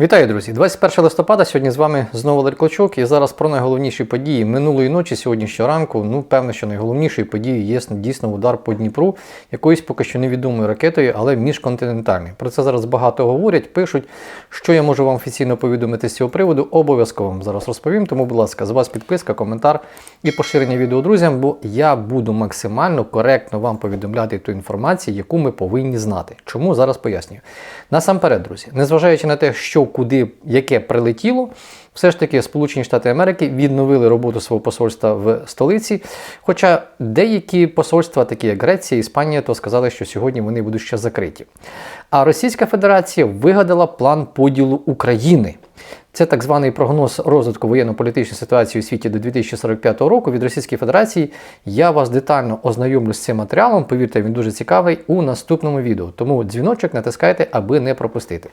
Вітаю, друзі! 21 листопада. Сьогодні з вами знову Валерій Клочок. І зараз про найголовніші події минулої ночі, сьогоднішнього ранку. Ну, певно, що найголовнішою подією є дійсно удар по Дніпру якоюсь поки що невідомою ракетою, але міжконтинентальною. Про це зараз багато говорять, пишуть. Що я можу вам офіційно повідомити з цього приводу, обов'язково вам зараз розповім. Тому, будь ласка, з вас підписка, коментар і поширення відео друзям, бо я буду максимально коректно вам повідомляти ту інформацію, яку ми повинні знати. Чому зараз пояснюю. Насамперед, друзі, незважаючи на те, що куди яке прилетіло, все ж таки Сполучені Штати Америки відновили роботу свого посольства в столиці. Хоча деякі посольства, такі як Греція, Іспанія, то сказали, що сьогодні вони будуть ще закриті. А Російська Федерація вигадала план поділу України. Це так званий прогноз розвитку воєнно-політичної ситуації у світі до 2045 року від Російської Федерації. Я вас детально ознайомлю з цим матеріалом. Повірте, він дуже цікавий у наступному відео. Тому дзвіночок натискайте, аби не пропустити.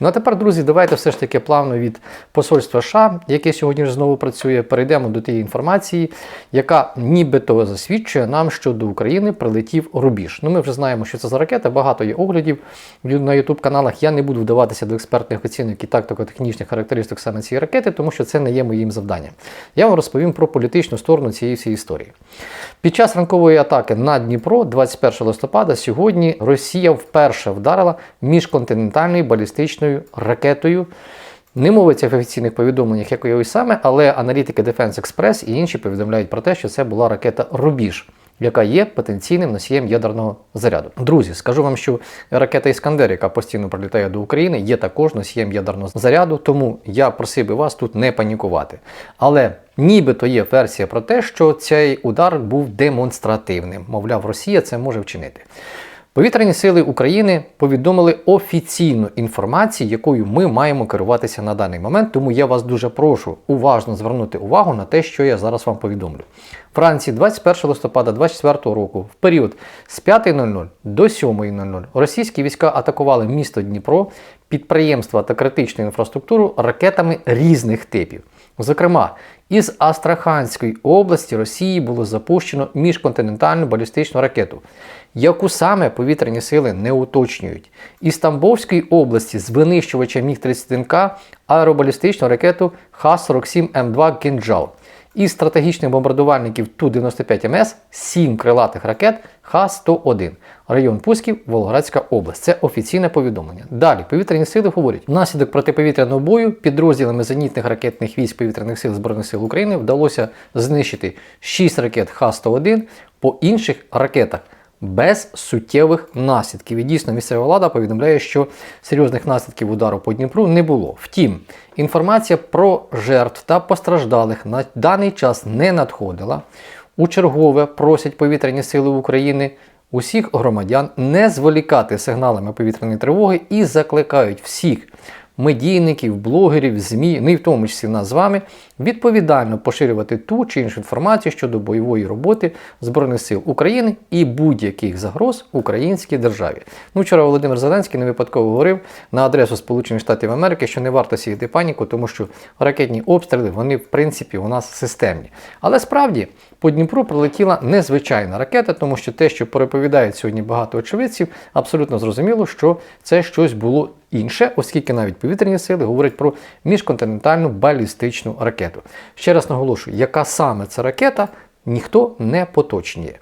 Ну а тепер, друзі, давайте все ж таки плавно від посольства США, яке сьогодні ж знову працює, перейдемо до тієї інформації, яка нібито засвідчує нам, що до України прилетів рубіж. Ну, ми вже знаємо, що це за ракета. Багато є оглядів на youtube каналах. Я не буду вдаватися до експертних оцінок і тактико-технічних характеристик саме цієї ракети, тому що це не є моїм завданням. Я вам розповім про політичну сторону цієї всієї історії. Під час ранкової атаки на Дніпро, 21 листопада, сьогодні Росія вперше вдарила міжконтинентальною балістичною ракетою. Не мовиться в офіційних повідомленнях, якої саме, але аналітики Defense Express і інші повідомляють про те, що це була ракета Рубіж, яка є потенційним носієм ядерного заряду. Друзі, скажу вам, що ракета Іскандер, яка постійно прилітає до України, є також носієм ядерного заряду, тому я просив би вас тут не панікувати. Але нібито є версія про те, що цей удар був демонстративним. Мовляв, Росія це може вчинити. Повітряні сили України повідомили офіційну інформацію, якою ми маємо керуватися на даний момент. Тому я вас дуже прошу уважно звернути увагу на те, що я зараз вам повідомлю. Вранці 21 листопада 2024 року, в період з 5.00 до 7.00 російські війська атакували місто Дніпро, підприємства та критичну інфраструктуру ракетами різних типів. Зокрема, із Астраханської області Росії було запущено міжконтинентальну балістичну ракету, яку саме повітряні сили не уточнюють. Із Тамбовської області з винищувача Міг-31К аеробалістичну ракету Х-47М2 «Кінджал». Із стратегічних бомбардувальників Ту-95МС 7 крилатих ракет Х-101. Район Пусків, Волгоградська область. Це офіційне повідомлення. Далі повітряні сили говорять, внаслідок протиповітряного бою підрозділами зенітних ракетних військ повітряних сил Збройних сил України вдалося знищити 6 ракет Х-101 по інших ракетах. Без суттєвих наслідків. І дійсно місцева влада повідомляє, що серйозних наслідків удару по Дніпру не було. Втім, інформація про жертв та постраждалих на даний час не надходила. У чергове просять повітряні сили України усіх громадян не зволікати сигналами повітряної тривоги і закликають всіх медійників, блогерів, ЗМІ, ну і в тому числі нас з вами, відповідально поширювати ту чи іншу інформацію щодо бойової роботи Збройних сил України і будь-яких загроз українській державі. Ну, вчора Володимир Зеленський не випадково говорив на адресу Сполучених Штатів Америки, що не варто сіяти паніку, тому що ракетні обстріли вони в принципі у нас системні. Але справді по Дніпру прилетіла незвичайна ракета, тому що те, що переповідають сьогодні багато очевидців, абсолютно зрозуміло, що це щось було інше, оскільки навіть повітряні сили говорять про міжконтинентальну балістичну ракету. Ще раз наголошую, яка саме це ракета, ніхто не поточнює.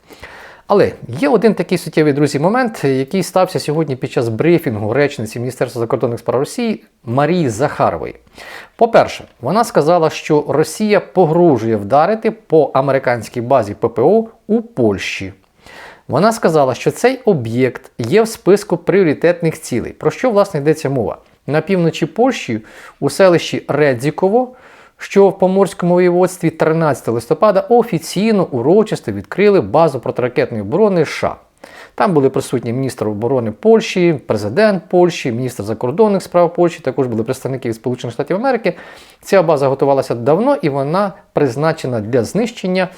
Але є один такий суттєвий друзі момент, який стався сьогодні під час брифінгу речниці Міністерства закордонних справ Росії Марії Захарової. По-перше, вона сказала, що Росія погрожує вдарити по американській базі ППО у Польщі. Вона сказала, що цей об'єкт є в списку пріоритетних цілей. Про що власне йдеться мова? На півночі Польщі у селищі Редзіково, що в Поморському воєводстві 13 листопада офіційно урочисто відкрили базу протиракетної оборони США. Там були присутні міністр оборони Польщі, президент Польщі, міністр закордонних справ Польщі, також були представники Сполучених Штатів Америки. Ця база готувалася давно і вона призначена для знищення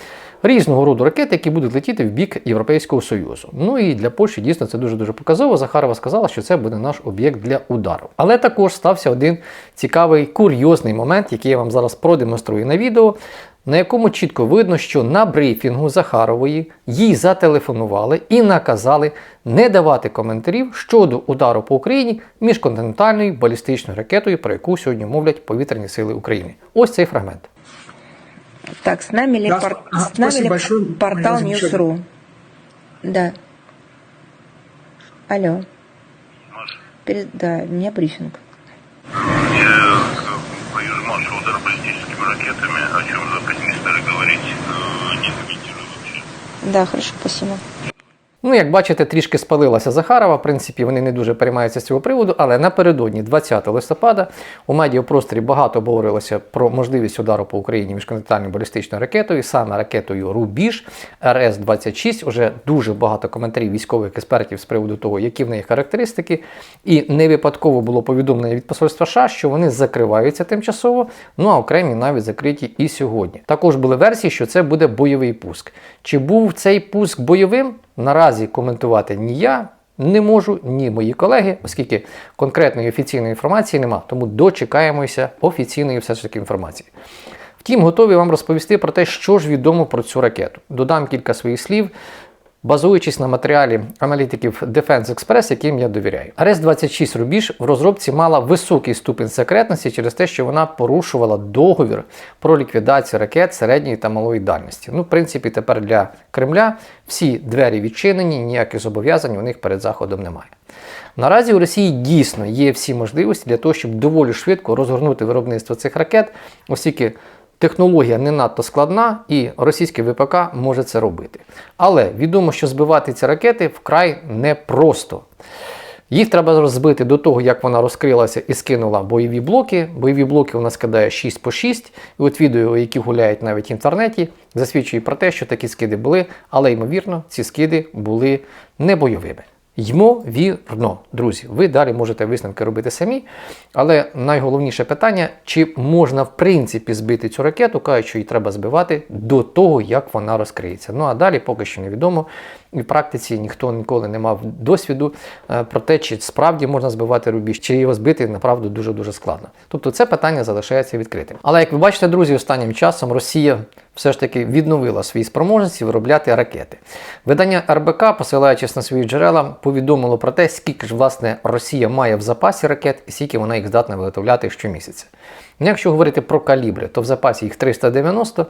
різного роду ракет, які будуть летіти в бік Європейського Союзу. Ну і для Польщі дійсно це дуже дуже показово. Захарова сказала, що це буде наш об'єкт для удару. Але також стався один цікавий курйозний момент, який я вам зараз продемонструю на відео. на якому чітко видно, що на брифінгу Захарової їй зателефонували і наказали не давати коментарів щодо удару по Україні міжконтинентальною балістичною ракетою, про яку сьогодні мовлять повітряні сили України. Ось цей фрагмент. Так, с нами ли, Да, пор- ага, с нами ли большое, портал. News.ru? Да. Алло. Перед... Да, у меня брифинг. Я боюсь марша удар баллистическими ракетами, о чем западники стали говорить, э, не комментирую вообще. Да, хорошо, спасибо. Ну, як бачите, трішки спалилася Захарова. В принципі, вони не дуже переймаються з цього приводу, але напередодні, 20 листопада, у медіапросторі багато говорилося про можливість удару по Україні міжконтинентальною балістичною ракетою, саме ракетою Рубіж РС-26. Уже дуже багато коментарів військових експертів з приводу того, які в неї характеристики. І не випадково було повідомлення від посольства США, що вони закриваються тимчасово, ну а окремі навіть закриті і сьогодні. Також були версії, що це буде бойовий пуск. Чи був цей пуск бойовим? Наразі коментувати ні я не можу, ні мої колеги, оскільки конкретної офіційної інформації нема. Тому дочекаємося офіційної все ж таки інформації. Втім, готові вам розповісти про те, що ж відомо про цю ракету. Додам кілька своїх слів. Базуючись на матеріалі аналітиків Defense Express, яким я довіряю. РС-26 Рубіж в розробці мала високий ступінь секретності через те, що вона порушувала договір про ліквідацію ракет середньої та малої дальності. Ну, в принципі, тепер для Кремля всі двері відчинені, ніяких зобов'язань у них перед Заходом немає. Наразі у Росії дійсно є всі можливості для того, щоб доволі швидко розгорнути виробництво цих ракет, оскільки Технологія не надто складна, і російський ВПК може це робити. Але відомо, що збивати ці ракети вкрай непросто. Їх треба розбити до того, як вона розкрилася і скинула бойові блоки. Бойові блоки вона скидає 6 по 6. І от відео, які гуляють навіть в інтернеті, засвідчує про те, що такі скиди були, але ймовірно, ці скиди були не бойовими. Ймовірно, друзі, ви далі можете висновки робити самі. Але найголовніше питання, чи можна в принципі збити цю ракету, кажуть, що її треба збивати до того, як вона розкриється. Ну а далі поки що невідомо. І в практиці ніхто ніколи не мав досвіду е, про те, чи справді можна збивати рубіж, чи його збити направду дуже-дуже складно. Тобто це питання залишається відкритим. Але як ви бачите, друзі, останнім часом Росія все ж таки відновила свої спроможності виробляти ракети. Видання РБК, посилаючись на свої джерела, повідомило про те, скільки ж власне Росія має в запасі ракет і скільки вона їх здатна виготовляти щомісяця. Ну, Якщо говорити про калібри, то в запасі їх 390.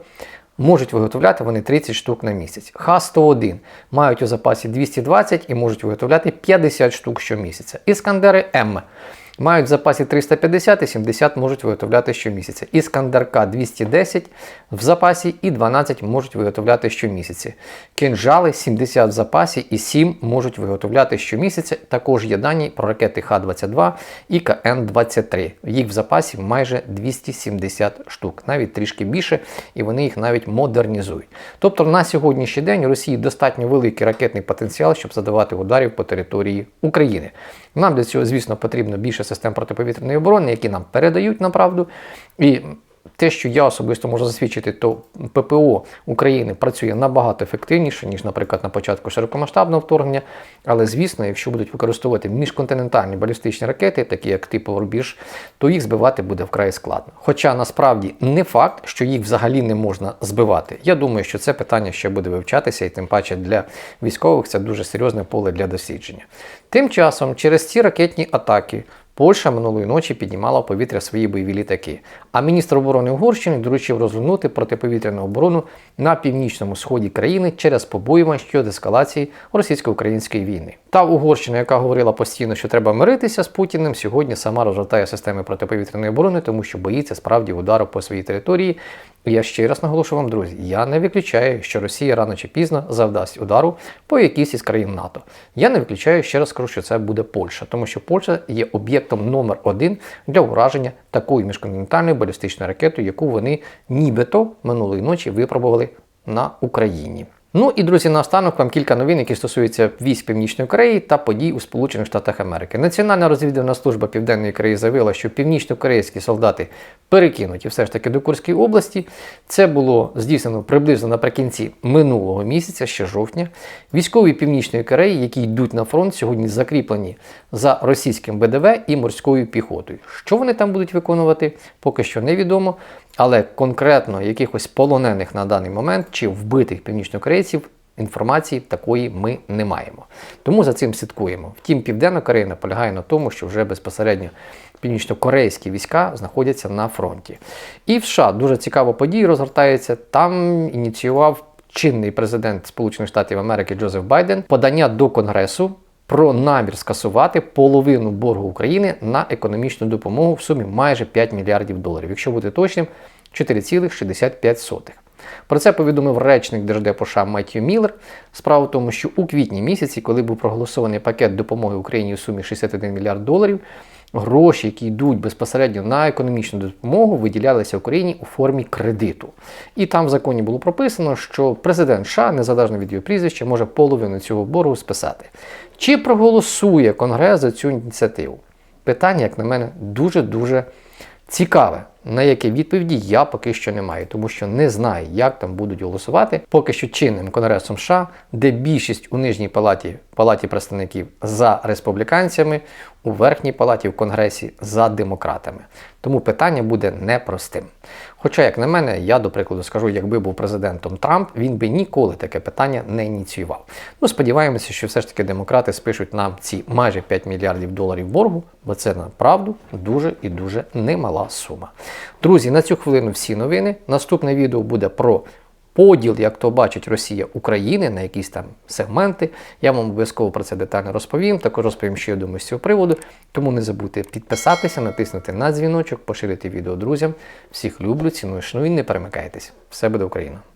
Можуть виготовляти вони 30 штук на місяць. Х-101 мають у запасі 220 і можуть виготовляти 50 штук щомісяця. Іскандери М мають в запасі 350 і 70 можуть виготовляти щомісяця. Іскандер К 210 в запасі і 12 можуть виготовляти щомісяця. Кинжали 70 в запасі і 7 можуть виготовляти щомісяця. Також є дані про ракети Х-22 і КН-23. Їх в запасі майже 270 штук, навіть трішки більше, і вони їх навіть модернізують. Тобто на сьогоднішній день у Росії достатньо великий ракетний потенціал, щоб задавати ударів по території України. Нам для цього, звісно, потрібно більше систем протиповітряної оборони, які нам передають на правду. І те, що я особисто можу засвідчити, то ППО України працює набагато ефективніше, ніж, наприклад, на початку широкомасштабного вторгнення. Але, звісно, якщо будуть використовувати міжконтинентальні балістичні ракети, такі як типу Рубіж, то їх збивати буде вкрай складно. Хоча насправді не факт, що їх взагалі не можна збивати. Я думаю, що це питання ще буде вивчатися, і тим паче для військових це дуже серйозне поле для дослідження. Тим часом, через ці ракетні атаки. Польща минулої ночі піднімала в повітря свої бойові літаки. А міністр оборони Угорщини доручив розгорнути протиповітряну оборону на північному сході країни через побоювання щодо ескалації російсько-української війни. Та Угорщина, яка говорила постійно, що треба миритися з Путіним, сьогодні сама розгортає системи протиповітряної оборони, тому що боїться справді удару по своїй території. І Я ще раз наголошую вам, друзі, я не виключаю, що Росія рано чи пізно завдасть удару по якійсь із країн НАТО. Я не виключаю ще раз скажу, що це буде Польща, тому що Польща є об'єктом номер 1 для ураження такої міжконтинентальної балістичної ракети, яку вони нібито минулої ночі випробували на Україні. Ну і друзі, наостанок вам кілька новин, які стосуються військ Північної Кореї та подій у Сполучених Штатах Америки. Національна розвідувальна служба Південної Кореї заявила, що північно-корейські солдати перекинуті все ж таки до Курської області. Це було здійснено приблизно наприкінці минулого місяця, ще жовтня. Військові Північної Кореї, які йдуть на фронт, сьогодні закріплені за російським БДВ і морською піхотою. Що вони там будуть виконувати, поки що невідомо. Але конкретно якихось полонених на даний момент чи вбитих північнокорейців інформації такої ми не маємо. Тому за цим слідкуємо. Втім, Південна Корея наполягає на тому, що вже безпосередньо північно-корейські війська знаходяться на фронті. І в США дуже цікава подія розгортається. Там ініціював чинний президент Сполучених Штатів Америки Джозеф Байден подання до Конгресу про намір скасувати половину боргу України на економічну допомогу в сумі майже 5 мільярдів доларів. Якщо бути точним, 4,65. Про це повідомив речник Держдепу США Меттью Міллер. Справа в тому, що у квітні місяці, коли був проголосований пакет допомоги Україні у сумі 61 мільярд доларів, гроші, які йдуть безпосередньо на економічну допомогу, виділялися Україні у формі кредиту. І там в законі було прописано, що президент США, незалежно від його прізвища, може половину цього боргу списати. Чи проголосує Конгрес за цю ініціативу? Питання, як на мене, дуже-дуже цікаве, на яке відповіді я поки що не маю, тому що не знаю, як там будуть голосувати. Поки що чинним Конгресом США, де більшість у нижній палаті, палаті представників за республіканцями, у верхній палаті в Конгресі за демократами. Тому питання буде непростим. Хоча, як на мене, я до прикладу скажу, якби був президентом Трамп, він би ніколи таке питання не ініціював. Ну, сподіваємося, що все ж таки демократи спишуть нам ці майже 5 мільярдів доларів боргу, бо це направду дуже і дуже немала сума. Друзі, на цю хвилину всі новини. Наступне відео буде про поділ, як то бачить Росія України на якісь там сегменти. Я вам обов'язково про це детально розповім. Також розповім, що я думаю з цього приводу. Тому не забудьте підписатися, натиснути на дзвіночок, поширити відео друзям. Всіх люблю, ціную, шаную і не перемикайтесь. Все буде Україна!